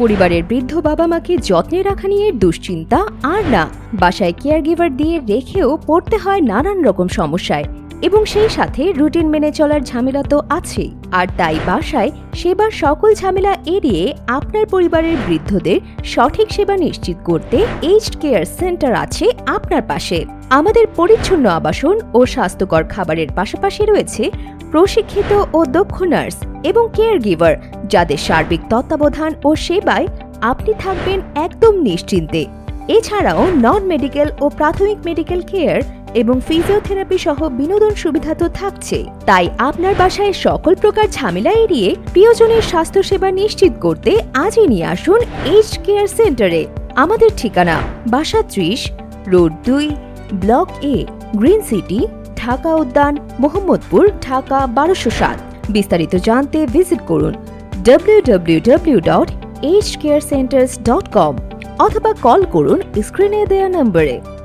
পরিবারের বৃদ্ধ বাবা মাকে যত্নে রাখা নিয়ে দুশ্চিন্তা আর না। বাসায় কেয়ার গিভার দিয়ে রেখেও পড়তে হয় নানান রকম সমস্যায়। এবং সেই সাথে রুটিন মেনে চলার ঝামেলা তো আছেই। আর তাই বাসায় সেবার সকল ঝামেলা এড়িয়ে আপনার পরিবারের বৃদ্ধদের সঠিক সেবা নিশ্চিত করতে এইজড কেয়ার সেন্টার আছে আপনার পাশে। আমাদের পরিচ্ছন্ন আবাসন ও স্বাস্থ্যকর খাবারের পাশাপাশি রয়েছে প্রশিক্ষিত ও দক্ষ নার্স। এবং কেয়ার গিভার যাদের সার্বিক তত্ত্বাবধান ও সেবায় আপনি থাকবেন একদম নিশ্চিন্তে। এছাড়াও নন মেডিকেল ও প্রাথমিক মেডিকেল কেয়ার এবং ফিজিওথেরাপি সহ বিনোদন সুবিধা তো থাকছে। তাই আপনার বাসায় সকল প্রকার ঝামেলা এড়িয়ে প্রিয়জনের স্বাস্থ্যসেবা নিশ্চিত করতে আজই নিয়ে আসুন এইচ কেয়ার সেন্টারে আমাদের ঠিকানা বাসা ত্রিশ, রোড দুই block A green city Dhaka উদ্যান, মোহাম্মদপুর, ঢাকা বারোশো সাত। বিস্তারিত জানতে ভিজিট করুন www.hcarecenters.com অথবা কল করুন স্ক্রিনে দেওয়া নম্বরে